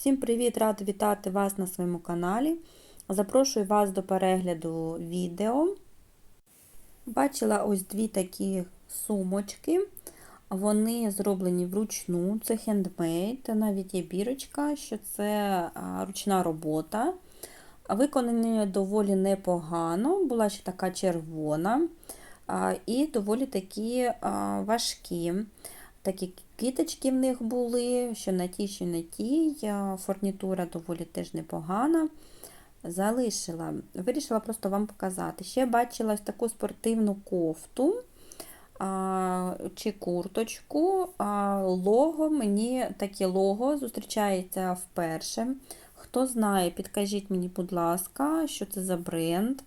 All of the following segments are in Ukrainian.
Всім привіт! Рада вітати вас на своєму каналі. Запрошую вас до перегляду відео. Бачила ось дві такі сумочки. Вони зроблені вручну, це хендмейд, навіть є бірочка, що це ручна робота. Виконані доволі непогано, була ще така червона і доволі такі важкі. Такі квіточки в них були, що на тій, що на тій. Фурнітура доволі теж непогана. Залишила. Вирішила просто вам показати. Ще бачила ось таку спортивну кофту чи курточку. А, Лого, мені таке лого зустрічається вперше. Хто знає, підкажіть мені, будь ласка, що це за бренд.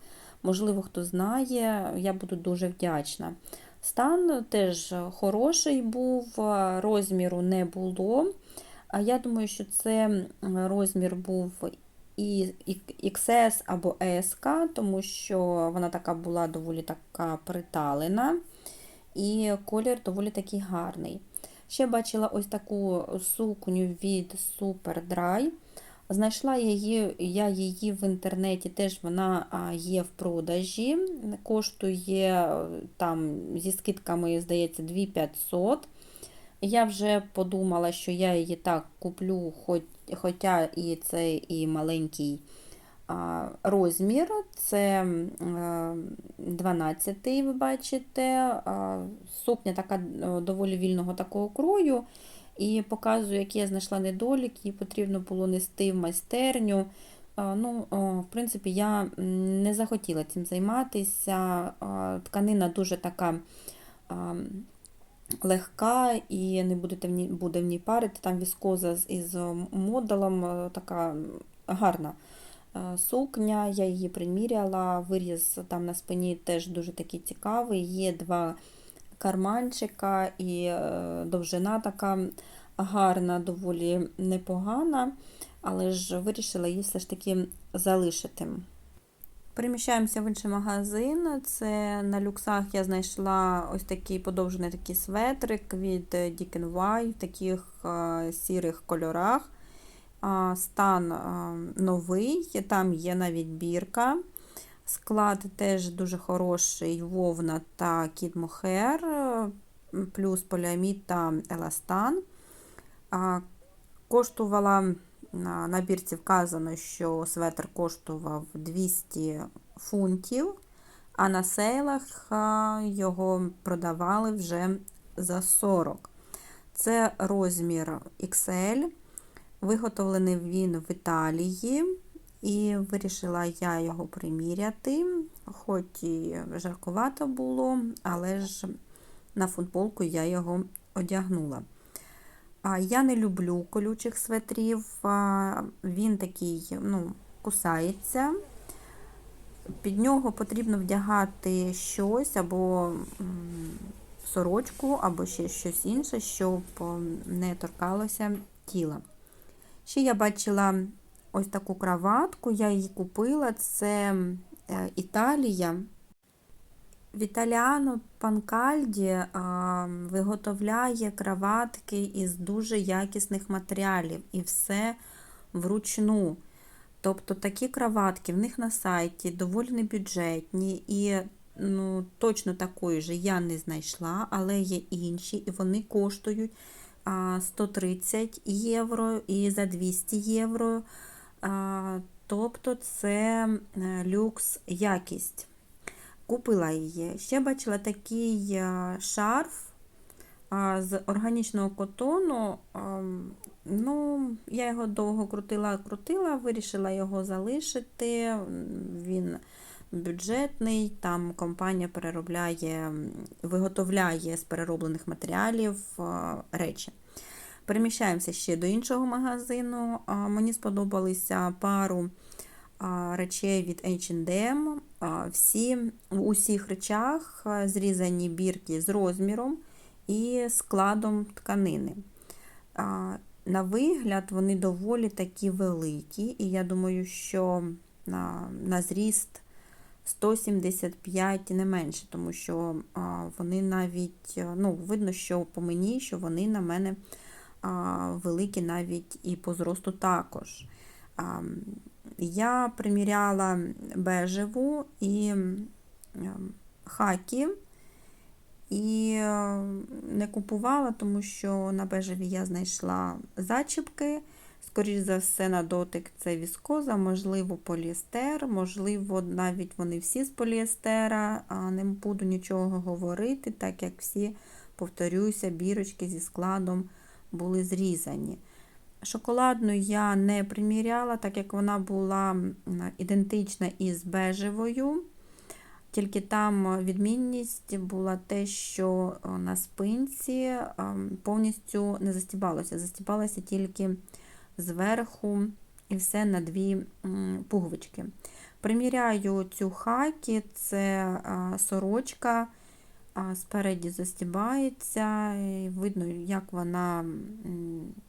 Можливо, хто знає, я буду дуже вдячна. Стан теж хороший був, розміру не було. А я думаю, що це розмір був і XS або ESK, тому що вона така була доволі така приталена, і колір доволі такий гарний. Ще бачила ось таку сукню від Super Dry. Знайшла її, я її в інтернеті, теж вона є в продажі, коштує там зі скидками, здається, 2500. Я вже подумала, що я її так куплю, хоч, хоча і це і маленький а, розмір, це 12 ви бачите, а, сукня така доволі вільного такого крою. І показую, які я знайшла недоліки, і потрібно було нести в майстерню. Ну, В принципі, я не захотіла цим займатися. Тканина дуже така легка і не будете в ній, буде в ній парити. Там віскоза із модулом, така гарна сукня, я її приміряла, виріз там на спині теж дуже такий цікавий. Є два карманчика і е, довжина така гарна, доволі непогана, але ж вирішила її все ж таки залишити. Переміщаємося в інший магазин. Це на люксах я знайшла ось такий подовжений такий светрик від DKNY в таких е, сірих кольорах. Стан е, новий, там є навіть бірка. Склад теж дуже хороший вовна та кіт мохер, плюс поліамід та еластан. Коштувала на бірці вказано, що светр коштував 200 фунтів, а на сейлах його продавали вже за 40. Це розмір XL. Виготовлений він в Італії. І вирішила я його приміряти, хоч і жаркувато було, але ж на футболку я його одягнула. Я не люблю колючих светрів, він такий ну, кусається. Під нього потрібно вдягати щось або сорочку, або ще щось інше, щоб не торкалося тіла. Ще я бачила ось таку краватку, я її купила, це е, Італія. Віталіано Панкальді виготовляє краватки із дуже якісних матеріалів і все вручну. Тобто такі краватки в них на сайті доволі небюджетні і ну, точно такої ж я не знайшла, але є інші, і вони коштують 130 євро і за 200 євро. Тобто це е, люкс якість. Купила її. Ще бачила такий е, шарф з органічного котону. Ну, Я його довго крутила-крутила, вирішила його залишити. Він бюджетний, там компанія переробляє, виготовляє з перероблених матеріалів речі. Переміщаємося ще до іншого магазину. Мені сподобалися пару речей від H&M. Всі, У усіх речах зрізані бірки з розміром і складом тканини. На вигляд, вони доволі такі великі, і я думаю, що на, на зріст 175 не менше, тому що вони навіть, ну, видно, що по мені, що вони на мене великі навіть і по зросту також. Я приміряла бежеву і хакі. І е, не купувала, тому що на бежеві я знайшла зачіпки. Скоріше за все, на дотик це віскоза, можливо, поліестер, можливо, навіть вони всі з поліестера. Не буду нічого говорити, так як всі, повторюся, бірочки зі складом були зрізані. Шоколадну я не приміряла, так як вона була ідентична із бежевою. Тільки там відмінність була те, що на спинці повністю не застібалося. Застібалося тільки зверху і все на дві пуговички. Приміряю цю хакі, це сорочка, спереді застібається, видно, як вона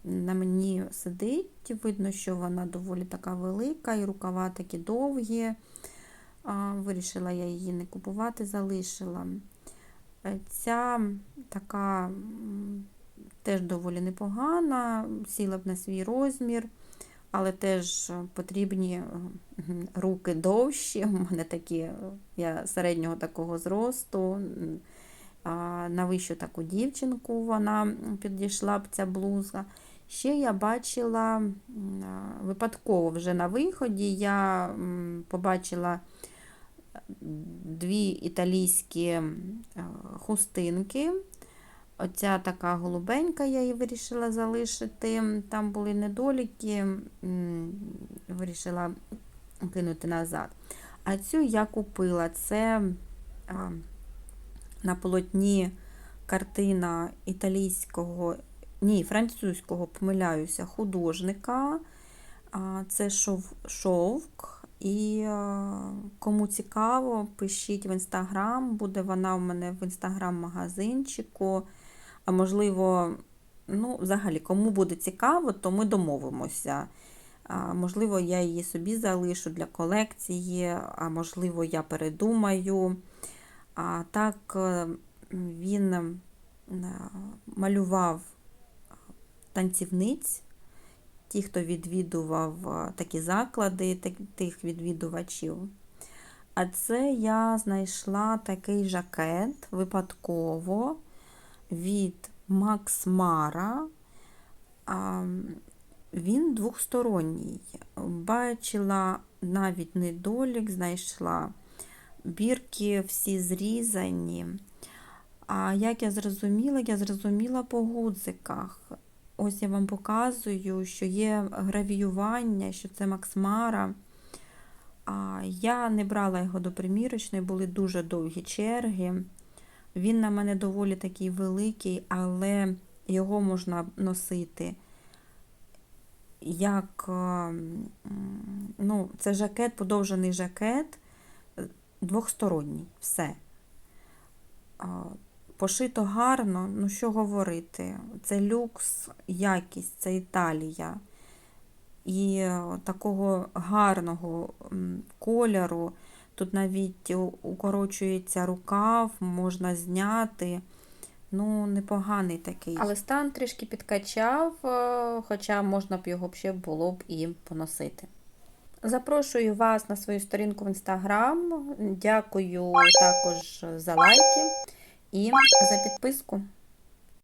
на мені сидить. Видно, що вона доволі така велика, і рукава такі довгі. Вирішила я її не купувати, залишила. Е, ця така теж доволі непогана, сіла б на свій розмір, але теж потрібні руки довші. У мене такі, я середнього такого зросту. На вищу таку дівчинку вона підійшла б ця блуза. Ще я бачила випадково вже на виході, я побачила дві італійські хустинки. Оця така голубенька, я її вирішила залишити. Там були недоліки, вирішила кинути назад. А цю я купила це на полотні картина італійського, ні, французького, помиляюся, художника. Це шов, шовк. І кому цікаво, пишіть в інстаграм, буде вона у мене в інстаграм-магазинчику. А можливо, ну, взагалі, кому буде цікаво, то ми домовимося. А, Можливо, я її собі залишу для колекції, а можливо, я передумаю. А так е, він е, малював танцівниць. Ті, хто відвідував е, такі заклади, тих відвідувачів. А це я знайшла такий жакет випадково від Макс Мара. Він двохсторонній. Бачила навіть недолік, знайшла бірки всі зрізані. А як я зрозуміла, я зрозуміла по гудзиках. Ось я вам показую, що є гравіювання, що це Максмара. Я не брала його до примірочної, були дуже довгі черги. Він на мене доволі такий великий, але його можна носити як ну, це жакет, подовжений жакет, двохсторонній, все. Пошито гарно, ну що говорити, це люкс, якість, це Італія. І такого гарного кольору. Тут навіть укорочується рукав, можна зняти. Ну, непоганий такий. Але стан трішки підкачав, е, хоча можна б його ще було б і поносити. Запрошую вас на свою сторінку в інстаграм. Дякую також за лайки і за підписку.